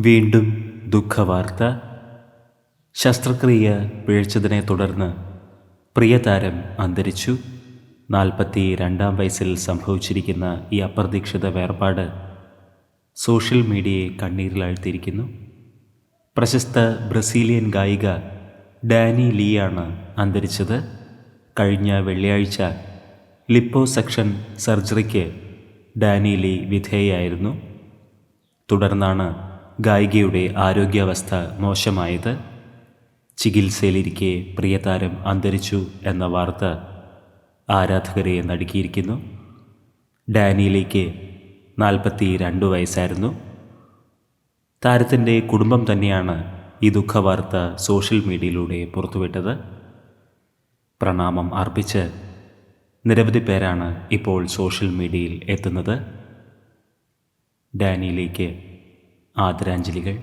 വീണ്ടും ദുഃഖവാർത്ത. ശസ്ത്രക്രിയ പിഴച്ചതിനെ തുടർന്ന് പ്രിയതാരം അന്തരിച്ചു. നാൽപ്പത്തി രണ്ടാം വയസ്സിൽ സംഭവിച്ചിരിക്കുന്ന ഈ അപ്രതീക്ഷിത വേർപാട് സോഷ്യൽ മീഡിയയെ കണ്ണീരിലാഴ്ത്തിയിരിക്കുന്നു. പ്രശസ്ത ബ്രസീലിയൻ ഗായിക ഡാനി ലീയാണ് അന്തരിച്ചത്. കഴിഞ്ഞ വെള്ളിയാഴ്ച ലിപ്പോസെക്ഷൻ സർജറിക്ക് ഡാനി ലീ വിധേയായിരുന്നു. തുടർന്നാണ് ഗായികയുടെ ആരോഗ്യാവസ്ഥ മോശമായത്? ചികിത്സയിലിരിക്കെ പ്രിയതാരം അന്തരിച്ചു എന്ന വാർത്ത ആരാധകരെ നടുക്കിയിരിക്കുന്നു. ഡാനിയിലേക്ക് നാൽപ്പത്തി രണ്ട് വയസ്സായിരുന്നു. താരത്തിന്റെ കുടുംബം തന്നെയാണ് ഈ ദുഃഖവാർത്ത സോഷ്യൽ മീഡിയയിലൂടെ പുറത്തുവിട്ടത്. പ്രണാമം അർപ്പിച്ച് നിരവധി പേരാണ് ഇപ്പോൾ സോഷ്യൽ മീഡിയയിൽ എത്തുന്നത്. ഡാനിയിലേക്ക് ആദരാഞ്ജലികൾ.